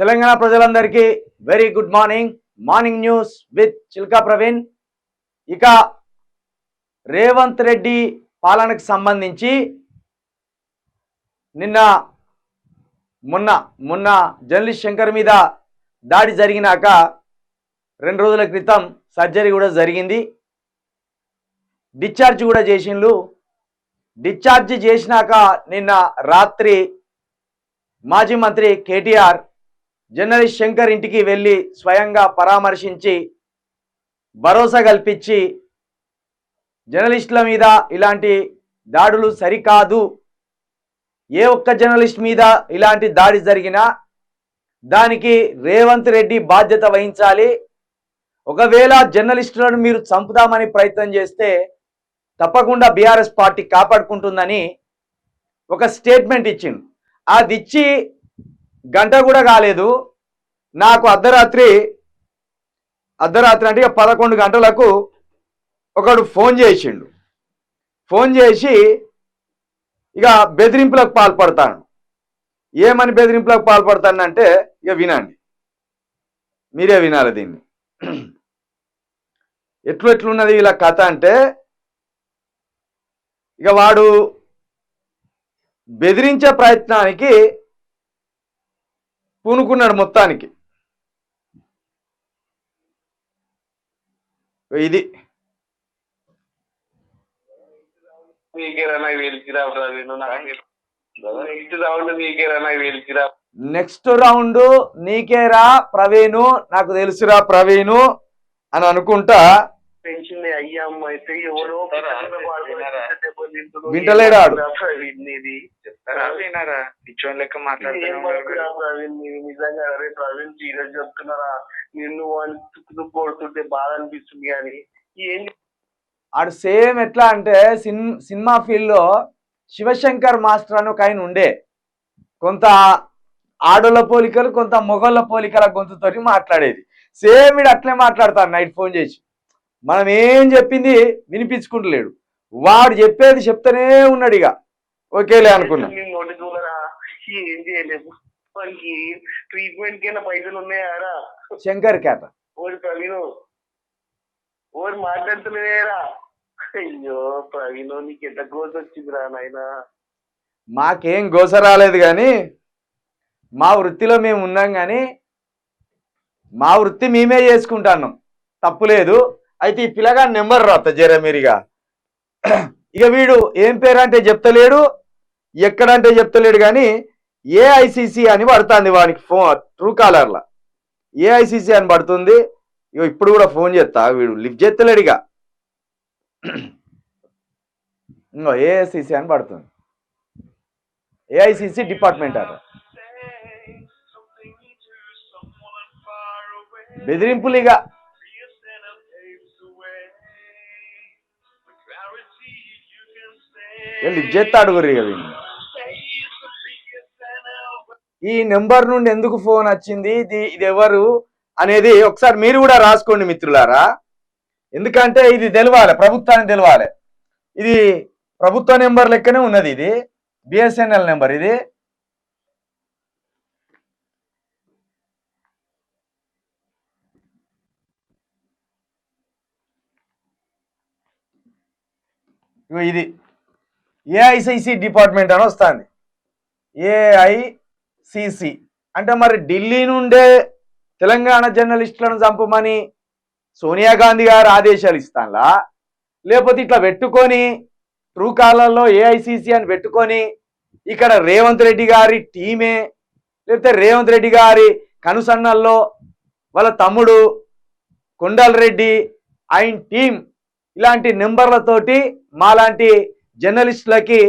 తెలంగాణ ప్రజలందరికీ very good morning morning news with Chilka Praveen ఇక రేవంత్ రెడ్డి పాలనకు సంబంధించి నిన్న మొన్న మొన్న జర్నలిస్ట్ శంకర్ మీద దాడి జరిగినాక రెండు రోజుల క్రితం సర్జరీ కూడా జరిగింది. డిశ్చార్జ్ కూడా చేసిండ్రు డిశ్చార్జ్ చేసినాక నిన్న రాత్రి మాజీ మంత్రి కేటీఆర్ జర్నలిస్ట్ శంకర్ ఇంటికి వెళ్ళి స్వయంగా పరామర్శించి భరోసా కల్పించి జర్నలిస్టుల మీద ఇలాంటి దాడులు సరికాదు. ఏ ఒక్క జర్నలిస్ట్ మీద ఇలాంటి దాడి జరిగినా దానికి రేవంత్ రెడ్డి బాధ్యత వహించాలి. ఒకవేళ జర్నలిస్టులను మీరు చంపుదామని ప్రయత్నం చేస్తే తప్పకుండా బీఆర్ఎస్ పార్టీ కాపాడుకుంటుందని ఒక స్టేట్మెంట్ ఇచ్చింది అది ఇచ్చి గంట కూడా కాలేదు. నాకు అర్ధరాత్రి అర్ధరాత్రి అంటే ఇక పదకొండు గంటలకు ఒకడు ఫోన్ చేసిండు. ఫోన్ చేసి ఇక బెదిరింపులకు పాల్పడతాను. ఏమని బెదిరింపులకు పాల్పడతానంటే ఇక వినండి. మీరే వినాలి దీన్ని. ఎట్లు ఎట్లున్నది ఇలా కథ అంటే ఇక వాడు బెదిరించే ప్రయత్నానికి పూనుకున్నాడు మొత్తానికి. ఇది. నెక్స్ట్ రౌండ్ నీకేరా ప్రవీణు నాకు తెలుసురా ప్రవీణు అని అనుకుంటా. పెన్షన్ పిచ్చోన్ లెక్క నిజంగా అరే ప్రవీణ్ సీరియస్ చెప్తున్నారా? నిన్ను వాళ్ళు కొడుతుంటే బాధ అనిపిస్తుంది కానీ ఏం ఆడు సేమ్ ఎట్లా అంటే సిన్ సినిమా ఫీల్డ్లో శివశంకర్ మాస్టర్ అని ఒక ఆయన ఉండే. కొంత ఆడోళ్ళ పోలికలు కొంత మొగోళ్ళ పోలికల గొంతుతోటి మాట్లాడేది. సేమ్ ఇడు అట్లే మాట్లాడతాడు నైట్ ఫోన్ చేసి. మనం ఏం చెప్పింది వినిపించుకుంటలేడు. వాడు చెప్పేది చెప్తూనే ఉన్నాడు ఇక. ఓకేలే అనుకున్నా. దూలరా ఏం చేయలేము వానికి ట్రీట్మెంట్ కైనా పైసలు ఉన్నాయారా శంకర్ కేట ఓడి ప్రవీణ్ ఓడి మాట్లాడుతున్నారా అయ్యో ప్రవీణ్ నీకు ఎంత గోస్ వచ్చిందిరా నాయన? మాకేం గోస రాలేదు కానీ మా వృత్తిలో మేము ఉన్నాం కానీ మా వృత్తి మేమే చేసుకుంటున్నాం. తప్పులేదు అయితే ఈ పిల్లగా నెంబర్ రాత జరమీరిగా ఇక వీడు ఏం పేరు అంటే చెప్తలేడు ఎక్కడంటే చెప్తలేడు కానీ ఏఐసిసి అని పడుతుంది వానికి ఫోన్ ట్రూ కాలర్లా ఏఐసిసి అని పడుతుంది. ఇగో ఇప్పుడు కూడా ఫోన్ చేస్తా వీడు లిఫ్ట్ చేస్తలేడు ఇక. ఇంకో ఏఐసిసి అని పడుతుంది. ఏఐసిసి డిపార్ట్మెంట్ అట. బెదిరింపులు ఇక. లిఫ్ట్ చేస్తాడు గురి ఇక వీడిని. ఈ నెంబర్ నుండి ఎందుకు ఫోన్ వచ్చింది? ఇది ఇది ఎవరు అనేది ఒకసారి మీరు కూడా రాసుకోండి మిత్రులారా. ఎందుకంటే ఇది తెలవాలి ప్రభుత్వానికి తెలవాలి. ఇది ప్రభుత్వ నెంబర్ లెక్కనే ఉన్నది ఇది. బిఎస్ఎన్ఎల్ నెంబర్ ఇది. ఇది. A I C C department అని వస్తుంది. A I C C. అంటే మరి ఢిల్లీ నుండే తెలంగాణ జర్నలిస్టులను చంపమని సోనియా గాంధీ గారు ఆదేశాలు ఇస్తానులా? లేకపోతే ఇట్లా పెట్టుకొని ట్రూ కాలర్లో ఏఐసిసి అని పెట్టుకొని ఇక్కడ రేవంత్ రెడ్డి గారి టీమే లేకపోతే రేవంత్ రెడ్డి గారి కనుసన్నల్లో వాళ్ళ తమ్ముడు కొండల రెడ్డి ఆయన టీం ఇలాంటి నెంబర్లతోటి మాలాంటి జర్నలిస్టులకి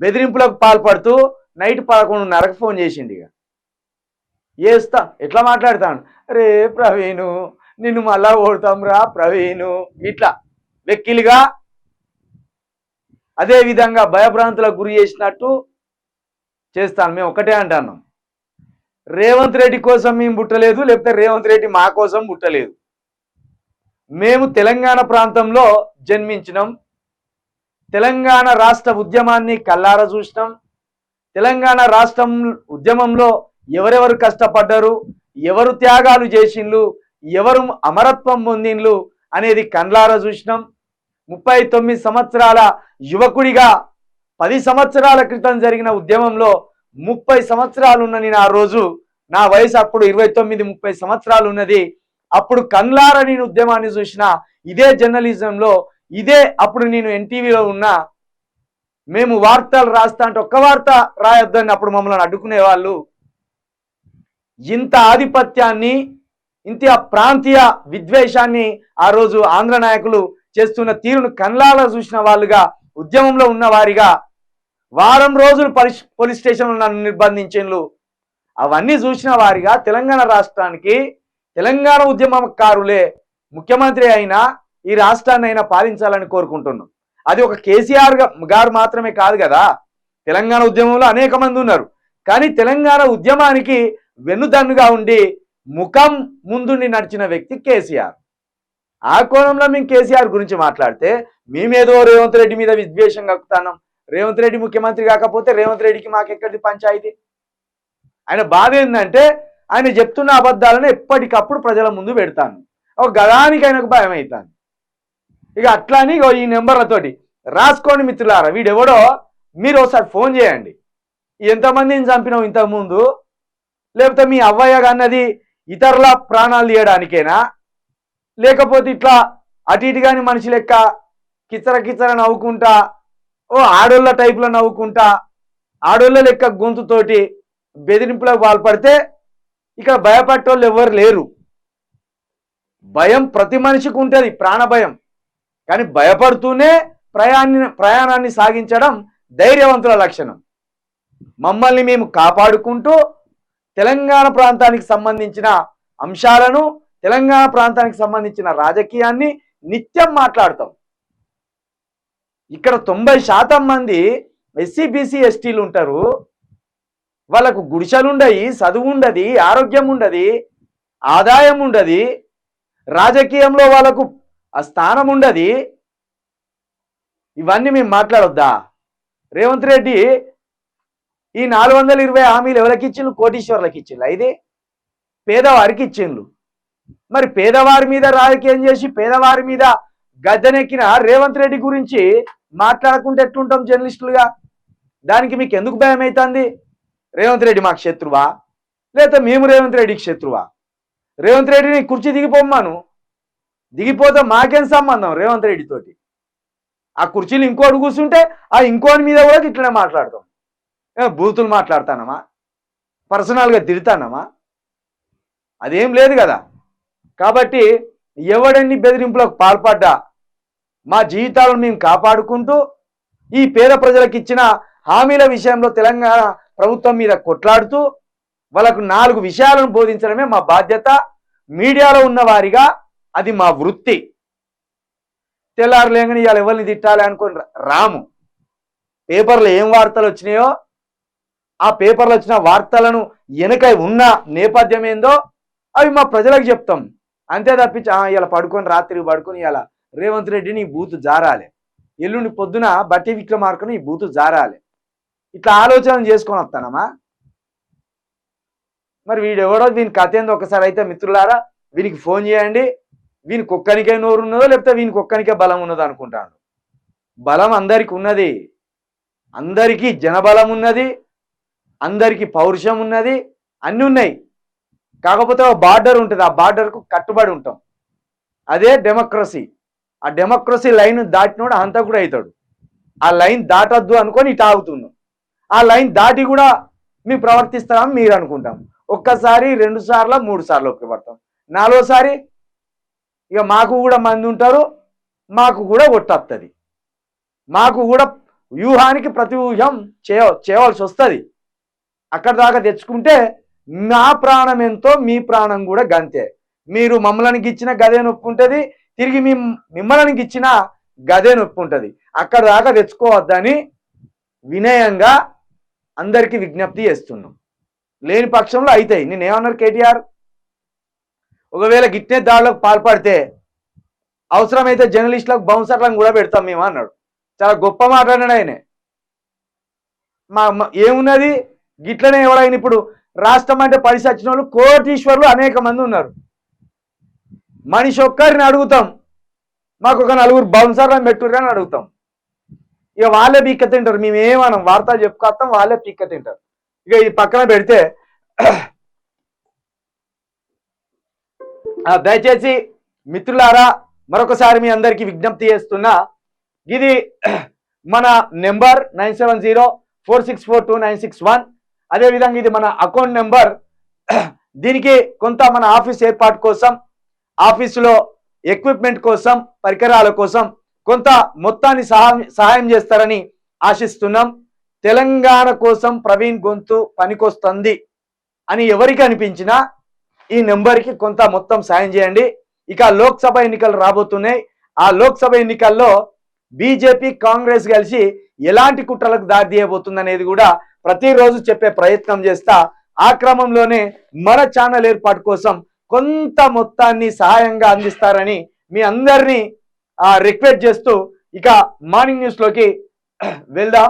బెదిరింపులకు పాల్పడుతూ నైట్ పదకొండున్నరకు ఫోన్ చేసిండు ఇక. చేస్తా ఎట్లా మాట్లాడతాను? రే ప్రవీణు నిన్ను మళ్ళా ఓడతాం ప్రవీణు ఇట్లా. వెక్కిలిగా అదే విధంగా భయభ్రాంతులకు గురి చేసినట్టు చేస్తాను మేము ఒకటే అంటున్నాం. రేవంత్ రెడ్డి కోసం మేము పుట్టలేదు లేకపోతే రేవంత్ రెడ్డి మా కోసం పుట్టలేదు. మేము తెలంగాణ ప్రాంతంలో జన్మించినాం. తెలంగాణ రాష్ట్ర ఉద్యమాన్ని కల్లార చూసినాం. తెలంగాణ రాష్ట్రం ఉద్యమంలో ఎవరెవరు కష్టపడ్డారు ఎవరు త్యాగాలు చేసిండ్లు ఎవరు అమరత్వం పొందిండ్లు అనేది కండ్లారా చూసినాం. ముప్పై తొమ్మిది సంవత్సరాల యువకుడిగా పది సంవత్సరాల క్రితం జరిగిన ఉద్యమంలో ముప్పై సంవత్సరాలు ఉన్న నేను ఆ రోజు. నా వయసు అప్పుడు ఇరవై తొమ్మిది ముప్పై సంవత్సరాలు ఉన్నది. అప్పుడు కండ్లారా నేను ఉద్యమాన్ని చూసిన ఇదే జర్నలిజంలో ఇదే అప్పుడు నేను ఎన్టీవీలో ఉన్నా మేము వార్తలు రాస్తా అంటే ఒక్క వార్త రాయొద్దని అప్పుడు మమ్మల్ని అడ్డుకునే వాళ్ళు. ఇంత ఆధిపత్యాన్ని ఇంత ప్రాంతీయ విద్వేషాన్ని ఆ రోజు ఆంధ్ర నాయకులు చేస్తున్న తీరును కన్లాల చూసిన వాళ్ళుగా ఉద్యమంలో ఉన్న వారిగా వారం రోజులు పోలీస్ పోలీస్ స్టేషన్లో నన్ను నిర్బంధించిండ్లు. అవన్నీ చూసిన వారిగా తెలంగాణ రాష్ట్రానికి తెలంగాణ ఉద్యమకారులే ముఖ్యమంత్రి అయినా ఈ రాష్ట్రాన్ని అయినా పాలించాలని కోరుకుంటున్నాం. అది ఒక కేసీఆర్ గారు మాత్రమే కాదు కదా. తెలంగాణ ఉద్యమంలో అనేక మంది ఉన్నారు. కానీ తెలంగాణ ఉద్యమానికి వెన్నుదన్నుగా ఉండి ముఖం ముందుండి నడిచిన వ్యక్తి కేసీఆర్. ఆ కోణంలో మేము కేసీఆర్ గురించి మాట్లాడితే మేమేదో రేవంత్ రెడ్డి మీద విద్వేషం కక్కుతాం రేవంత్ రెడ్డి ముఖ్యమంత్రి కాకపోతే రేవంత్ రెడ్డికి మాకెక్కడిది పంచాయతీ? ఆయన బాధ ఏంటంటే ఆయన చెప్తున్న అబద్ధాలను ఎప్పటికప్పుడు ప్రజల ముందు పెడతాను. ఒక గదానికి ఆయనకు భయం అవుతాను ఇక అట్లా అని ఇగో ఈ నెంబర్లతోటి. రాసుకోండి మిత్రులారా వీడెవడో మీరు ఒకసారి ఫోన్ చేయండి. ఎంతమందిని చంపినావు ఇంతకుముందు లేకపోతే మీ అవ్వయ్య అన్నది ఇతరుల ప్రాణాలు తీయడానికేనా? లేకపోతే ఇట్లా అటు ఇటు కాని మనిషి లెక్క కిచర కిచర నవ్వుకుంటా ఓ ఆడోళ్ళ టైపులో నవ్వుకుంటా ఆడోళ్ళ లెక్క గొంతుతోటి బెదిరింపులకు పాల్పడితే ఇక్కడ భయపట్టేవాళ్ళు ఎవరు లేరు. భయం ప్రతి మనిషికి ఉంటుంది ప్రాణ భయం కానీ భయపడుతూనే ప్రయాణి ప్రయాణాన్ని సాగించడం ధైర్యవంతుల లక్షణం. మమ్మల్ని మేము కాపాడుకుంటూ తెలంగాణ ప్రాంతానికి సంబంధించిన అంశాలను తెలంగాణ ప్రాంతానికి సంబంధించిన రాజకీయాన్ని నిత్యం మాట్లాడతాం. ఇక్కడ తొంభై శాతం మంది ఎస్సీ బీసీ ఎస్టీలు ఉంటారు. వాళ్ళకు గుడిసెలుండయి చదువు ఉండదు ఆరోగ్యం ఉండదు ఆదాయం ఉండదు రాజకీయంలో వాళ్ళకు ఆ స్థానం ఉండదు. ఇవన్నీ మేము మాట్లాడొద్దా? రేవంత్ రెడ్డి ఈ నాలుగు వందల ఇరవై హామీలు ఎవరికి ఇచ్చిండ్రు? కోటీశ్వర్లకు ఇచ్చిండ్రు. అయితే పేదవారికి ఇచ్చిండ్రు. మరి పేదవారి మీద రాజకీయం చేసి పేదవారి మీద గద్దెనెక్కిన రేవంత్ రెడ్డి గురించి మాట్లాడకుంటే ఎట్లుంటాం జర్నలిస్టులుగా? దానికి మీకు ఎందుకు భయం అవుతుంది రేవంత్ రెడ్డి మాకు శత్రువా? లేదా మేము రేవంత్ రెడ్డికి శత్రువా? రేవంత్ రెడ్డిని కుర్చీ దిగిపోమ్మాను. దిగిపోతే మాకేం సంబంధం? రేవంత్ రెడ్డి తోటి. ఆ కుర్చీలు ఇంకోటి కూర్చుంటే ఆ ఇంకోటి మీద కూడా ఇట్లనే మాట్లాడతాం. బూతులు మాట్లాడతానమా? పర్సనల్గా తిడతానమా? అదేం లేదు కదా. కాబట్టి ఎవడన్ని బెదిరింపులకు పాల్పడ్డా మా జీవితాలను మేము కాపాడుకుంటూ ఈ పేద ప్రజలకు ఇచ్చిన హామీల విషయంలో తెలంగాణ ప్రభుత్వం మీద కొట్లాడుతూ వాళ్ళకు నాలుగు విషయాలను బోధించడమే మా బాధ్యత. మీడియాలో ఉన్న వారిగా అది మా వృత్తి. తెల్లారు లేకని ఇవాళ ఎవరిని తిట్టాలి అనుకుని రాము. పేపర్లో ఏం వార్తలు వచ్చినాయో ఆ పేపర్లో వచ్చిన వార్తలను వెనక ఉన్న నేపథ్యం ఏందో అవి మా ప్రజలకు చెప్తాం. అంతే తప్పించి ఇలా పడుకొని రాత్రి పడుకొని ఇలా రేవంత్ రెడ్డిని ఈ బూతు జారాలి. ఎల్లుండి పొద్దున బట్టి విక్రమార్కను ఈ బూతు జారాలి. ఇట్లా ఆలోచన చేసుకొని వస్తానమ్మా. మరి వీడెవడో దీని కథ ఏందో ఒకసారి అయితే మిత్రులారా వీనికి ఫోన్ చేయండి. వీనికి ఒక్కనికే నోరు ఉన్నదో లేకపోతే వీనికి ఒక్కనికే బలం ఉన్నదో అనుకుంటాను బలం అందరికి ఉన్నది. అందరికీ జనబలం ఉన్నది. అందరికీ పౌరుషం ఉన్నది. అన్నీ ఉన్నాయి. కాకపోతే ఒక బార్డర్ ఉంటుంది. ఆ బార్డర్కు కట్టుబడి ఉంటాం. అదే డెమోక్రసీ. ఆ డెమోక్రసీ లైన్ దాటినోడు హంతకుడు అవుతాడు ఆ లైన్ దాటొద్దు అనుకొని ఇటు ఆగుతున్నాం. ఆ లైన్ దాటి కూడా మేము ప్రవర్తిస్తామని మీరు అనుకుంటాం. ఒక్కసారి రెండు సార్లు మూడు సార్లు ఒప్పుపడతాం. నాలుగోసారి ఇక మాకు కూడా మంది ఉంటారు మాకు కూడా ఒట్టొస్తుంది మాకు కూడా వ్యూహానికి ప్రతి వ్యూహం చేయ చేయవలసి వస్తుంది. అక్కడ దాకా తెచ్చుకుంటే నా ప్రాణం ఎంతో మీ ప్రాణం కూడా గంతే. మీరు మమ్మల్ని ఇచ్చిన గదే నొప్పి ఉంటుంది తిరిగి మీ మిమ్మల్ని ఇచ్చిన గదే నొప్పి ఉంటుంది. అక్కడ దాకా తెచ్చుకోవద్దని వినయంగా అందరికీ విజ్ఞప్తి చేస్తున్నాం. లేని పక్షంలో అవుతాయి నేనేమన్నారు కేటీఆర్? ఒకవేళ గిట్టే దాడులకు పాల్పడితే అవసరమైతే జర్నలిస్టులకు బౌన్సర్లను కూడా పెడతాం మేము అన్నాడు. చాలా గొప్ప మాట్లాడాడు ఆయన. మా ఏమున్నది? గిట్లనే ఎవడైనా ఇప్పుడు రాష్ట్రం అంటే పడిసి వచ్చిన వాళ్ళు కోటీశ్వర్లు అనేక మంది ఉన్నారు. మనిషి ఒక్కరిని అడుగుతాం. మాకు ఒక నలుగురు బౌన్సర్లను పెట్టుర్రు అని అడుగుతాం. ఇక వాళ్ళే పీక్క తింటారు. మేము ఏమనం వార్తలు చెప్పుకొస్తాం వాళ్ళే పీక్క తింటారు. ఇక ఈ పక్కన పెడితే ఆ, దయచేసి మిత్రులారా మరొకసారి మీ అందరికీ విజ్ఞప్తి చేస్తున్నా ఇది మన number nine seven zero four six four two nine six one. అదేవిధంగా ఇది మన అకౌంట్ నెంబర్ దీనికి కొంత మన ఆఫీస్ ఏర్పాటు కోసం ఆఫీసులో ఎక్విప్మెంట్ కోసం పరికరాల కోసం కొంత మొత్తాన్ని సహాయం సహాయం చేస్తారని ఆశిస్తున్నాం. తెలంగాణ కోసం ప్రవీణ్ గొంతు పనికొస్తుంది అని ఎవరికి అనిపించినా ఈ నెంబర్కి కొంత మొత్తం సాయం చేయండి. ఇక లోక్సభ ఎన్నికలు రాబోతున్నాయి. ఆ లోక్సభ ఎన్నికల్లో బీజేపీ కాంగ్రెస్ కలిసి ఎలాంటి కుట్రలకు దారితీయబోతుంది అనేది కూడా ప్రతిరోజు చెప్పే ప్రయత్నం చేస్తా ఆ క్రమంలోనే మన ఛానల్ ఏర్పాటు కోసం కొంత మొత్తాన్ని సహాయంగా అందిస్తారని మీ అందరినీ రిక్వెస్ట్ చేస్తూ ఇక మార్నింగ్ న్యూస్లోకి వెళ్దాం.